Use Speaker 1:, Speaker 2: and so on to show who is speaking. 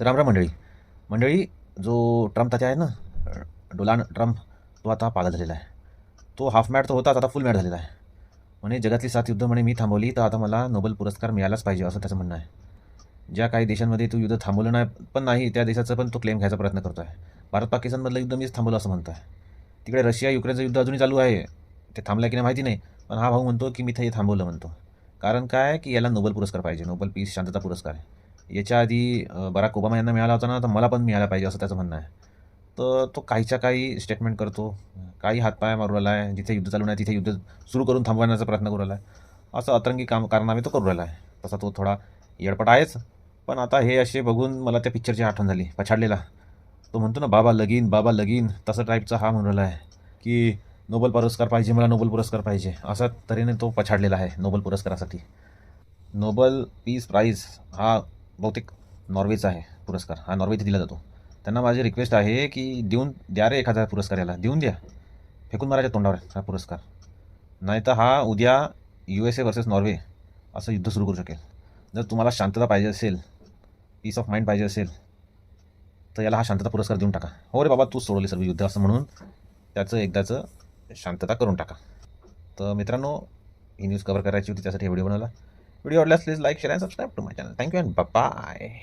Speaker 1: तर रामराम मंडळी. मंडळी जो ट्रम्प तात्या आहे ना डोलान ट्रम्प तो आता पागल झालेला आहे. तो हाफ मॅट तर होताच आता फुल मॅट झालेला आहे. म्हणे जगातली सात युद्ध म्हणे मी थांबवली तर आता मला नोबेल पुरस्कार मिळालाच पाहिजे असं त्याचं म्हणणं आहे. ज्या काही देशांमध्ये तू युद्ध थांबवलं नाही पण नाही त्या देशाचं पण तो क्लेम घ्यायचा प्रयत्न करतो आहे भारत पाकिस्तानमधलं युद्ध मीच थांबवलं असं म्हणतो आहे तिकडे रशिया युक्रेनचं युद्ध अजूनही चालू आहे. ते थांबलं आहे की नाही माहिती नाही पण हा भाऊ म्हणतो की मी ते थांबवलं म्हणतो. कारण काय? की याला नोबेल पुरस्कार पाहिजे नोबेल पीस शांतता पुरस्कार आहे. याच्या आधी बराक ओबामा यांना मिळाला होता ना तर मला पण मिळाला पाहिजे असं त्याचं म्हणणं आहे. तर तो काहीच्या काही स्टेटमेंट करतो. काही हातपाय मारू राहिला आहे जिथे युद्ध चालू नाही तिथे युद्ध सुरू करून थांबवण्याचा प्रयत्न करू राहिला आहे असं अतरंगी काम कारनामे तो करू राहिला आहे. तसा तो थोडा येडपट आहेच. पण आता हे असे बघून मला त्या पिक्चरची आठवण झाली पछाडलेला. तो म्हणतो ना बाबा लगीन बाबा लगीन तसं टाईपचा हा म्हणून राहिला आहे की नोबल पुरस्कार पाहिजे मला नोबल पुरस्कार पाहिजे असा तऱ्हेने तो पछाडलेला आहे नोबल पुरस्कारासाठी. नोबल पीस प्राईज हा बहुतेक नॉर्वेचा आहे पुरस्कार. हा नॉर्वे दिला जातो. त्यांना माझी रिक्वेस्ट आहे की देऊन द्या रे एखादा पुरस्कार याला. देऊन द्या. फेकून मारायच्या तोंडावर हा पुरस्कार. नाही तर हा उद्या U S A versus Norway असं युद्ध सुरू करू शकेल. जर तुम्हाला शांतता पाहिजे असेल पीस ऑफ माइंड पाहिजे असेल तर याला हा शांतता पुरस्कार देऊन टाका. हो रे बाबा तूच सोडवली सर्व युद्ध असं म्हणून. त्याचं एकदाचं शांतता करून टाका. तर मित्रांनो ही न्यूज कव्हर करायची होती त्यासाठी व्हिडिओ बनवला. Video or less, please like, share, and subscribe to my channel. Thank you and bye bye.